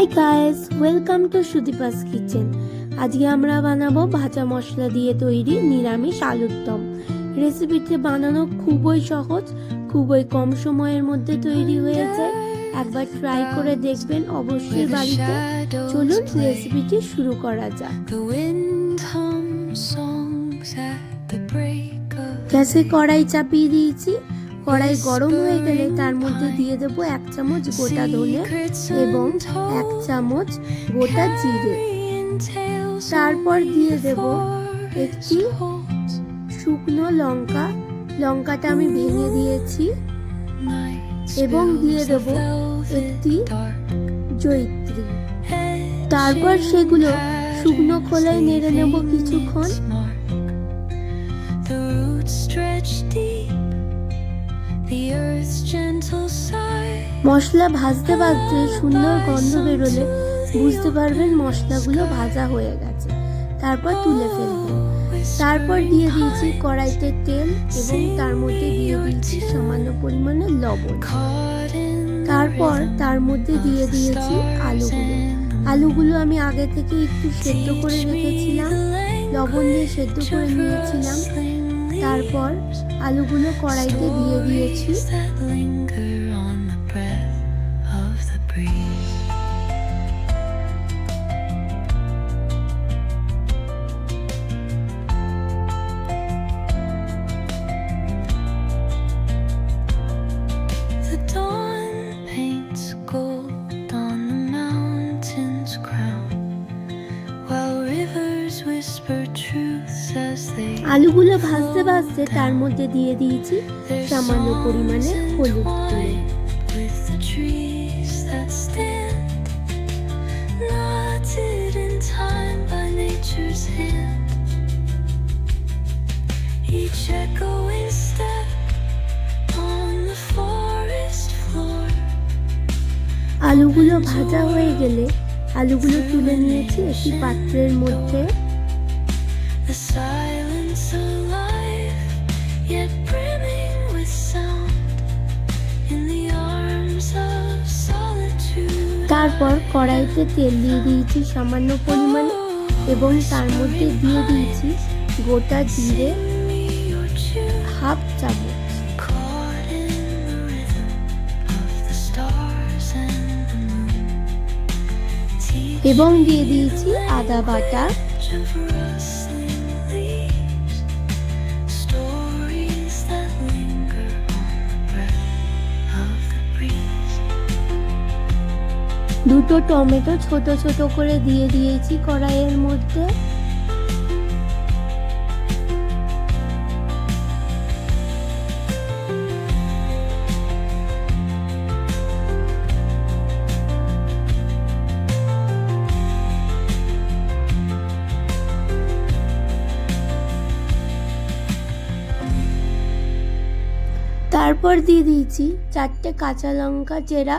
Hi guys welcome to Sudipa's kitchen আজকে আমরা বানাবো ভাজা মশলা দিয়ে তৈরি নিরামিষ আলুর দম। রেসিপিটি বানানো খুবই সহজ খুবই কম সময়ের মধ্যে তৈরি হয়ে যায় একবার ট্রাই করে দেখবেন অবশ্যই বাড়িতে। চলুন রেসিপিটি শুরু করা যাক। গ্যাসে কড়াই চাপিয়ে দিয়েছি। কড়াই গরম হয়ে গেলে তার মধ্যে দিয়ে দেব এক চামচ গোটা ধনে এবং এক চামচ গোটা জিরে। তারপর দিয়ে দেব একটি শুকনো লঙ্কা। লঙ্কাটা আমি ভেঙে দিয়েছি। এবং দিয়ে দেব একটি জৈত্রী তারপর সেগুলো শুকনো খোলায় নেড়ে নেব কিছুক্ষণ। The deep, earth's gentle. মশলা ভাজতে ভাজতে সুন্দর গন্ধ বেরোলে বুঝতে পারবেন মশলাগুলো ভাজা হয়ে গেছে। তারপর তুলে ফেলবেন তারপর দিয়ে দিয়েছি কড়াইতে তেল এবং তার মধ্যে দিয়ে দিয়েছি সামান্য পরিমাণে লবণ। তারপর তার মধ্যে দিয়ে দিয়েছি আলুগুলো। আলুগুলো আমি আগে থেকে একটু সেদ্ধ করে রেখেছিলাম, লবণ দিয়ে সেদ্ধ করে নিয়েছিলাম। তারপর আলুগুলো কড়াইতে দিয়ে দিয়েছি আলুগুলো ভাজতে ভাজতে তার মধ্যে দিয়ে দিয়েছি সামান্য পরিমাণে হলুদ আলুগুলো ভাজা হয়ে গেলে আলুগুলো তুলে নিয়েছি একটি পাত্রের মধ্যে। তারপর কড়াইতে তেল দিয়ে দিয়েছি সামান্য পরিমাণে এবং তার মধ্যে দিয়ে দিয়েছি গোটা জিরে হাফ চামচ। এবং দিয়ে দিয়েছি আদা বাটা। দুটো টমেটো ছোট ছোট করে দিয়ে দিয়েছি কড়াইয়ের মধ্যে। তারপর দিয়ে দিয়েছি চারটে কাঁচা লঙ্কা চেরা।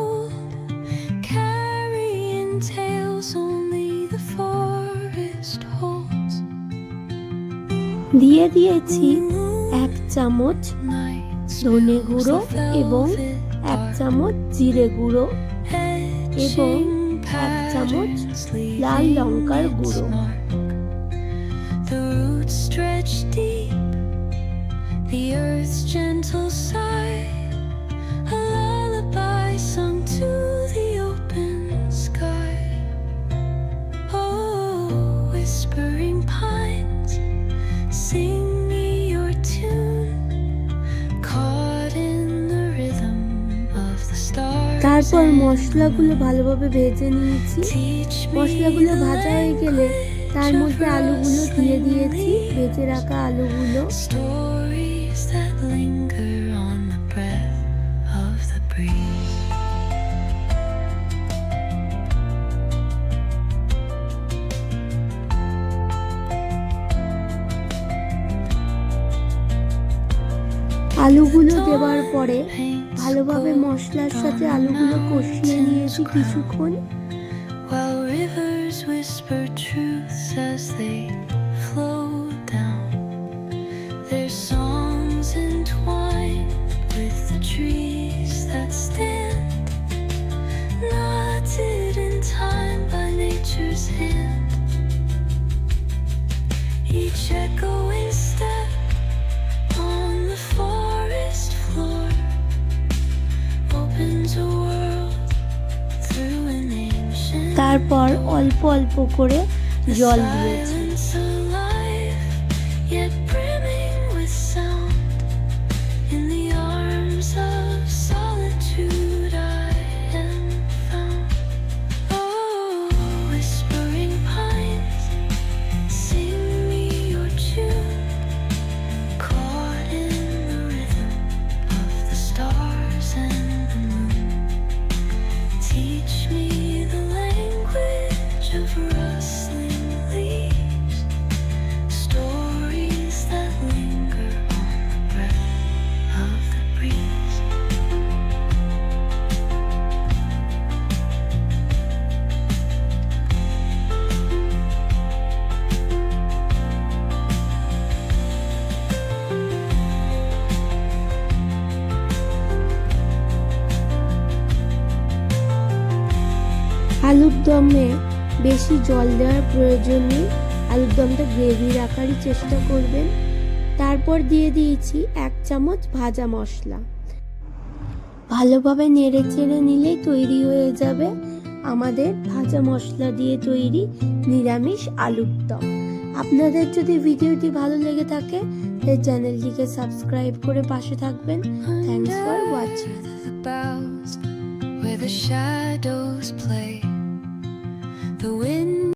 দিয়ে দিয়েছি এক চামচ ধনে গুঁড়ো এবং এক চামচ জিরে গুঁড়ো এবং এক চামচ লাল লঙ্কার গুঁড়ো। এরপর মশলাগুলো ভালোভাবে ভেজে নিয়েছি। মশলাগুলো ভাজা হয়ে গেলে তার মধ্যে আলুগুলো দিয়ে দিয়েছি। ভেজে রাখা আলুগুলো। আলুগুলো দেওয়ার পরে ভালোভাবে মশলার সাথে আলুগুলো কষিয়ে নিয়েছি কিছুক্ষণ While rivers whisper truths as they flow down, their songs entwine with the trees that stand, তারপর অল্প অল্প করে জল দিয়েছি। আলুর দমে বেশি জল দেওয়ার প্রয়োজন নেই। আলুর দমটা গ্রেভির আকারই চেষ্টা করবেন। তারপর দিয়ে দিয়েছি এক চামচ ভাজা মশলা। ভালোভাবে নেড়ে চেড়ে নিলেই তৈরি হয়ে যাবে আমাদের ভাজা মশলা দিয়ে তৈরি নিরামিষ আলুর দম। আপনাদের যদি ভিডিওটি ভালো লেগে থাকে এই চ্যানেলটিকে সাবস্ক্রাইব করে পাশে থাকবেন। Thanks for watching the shadows play. The wind